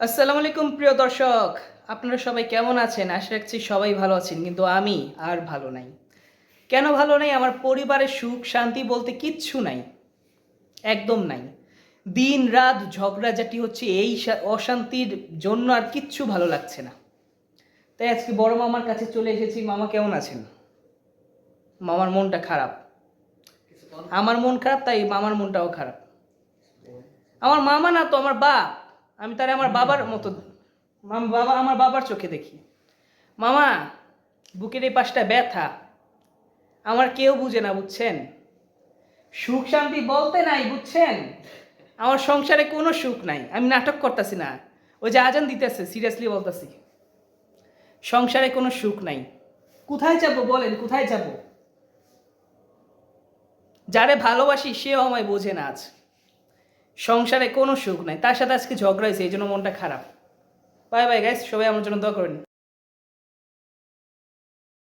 আসসালামু আলাইকুম প্রিয় দর্শক। আপনারা সবাই কেমন আছেন? আশা রাখছি সবাই ভালো আছেন কিন্তু আমি আর ভালো নাই। কেন ভালো নাই? আমার পরিবারের সুখ শান্তি বলতে কিচ্ছু নাই। একদম নাই। দিন রাত ঝগড়াঝাটি হচ্ছে এই অশান্তির জন্য আর কিচ্ছু ভালো লাগছে না। তাই আজকে বড় মামার কাছে চলে এসেছি। মামা কেমন আছেন? মামার মনটা খারাপ। আমার মন খারাপ তাই মামার মনটাও খারাপ। আমার মামা না তো আমার বাপ। আমি তারে আমার বাবার মতো বাবা আমার বাবার চোখে দেখি। মামা, বুকের এই পাশটা ব্যথা। আমার কেউ বুঝে না, বুঝছেন? সুখ শান্তি বলতে নাই, বুঝছেন? আমার সংসারে কোনো সুখ নাই। আমি নাটক করতেছি না। ওই যে আজান দিতেছে, সিরিয়াসলি বলতেছি। সংসারে কোনো সুখ নাই। কোথায় যাব বলেন, কোথায় যাব? যারে ভালোবাসি সেও আমায় বোঝে না আজ। সংসারে কোনো সুখ নাই। তার সাথে আজকে ঝগড়া হয়েছে, এই জন্য মনটা খারাপ। বাই বাই গাইস সবাই আমার জন্য দোয়া করেন।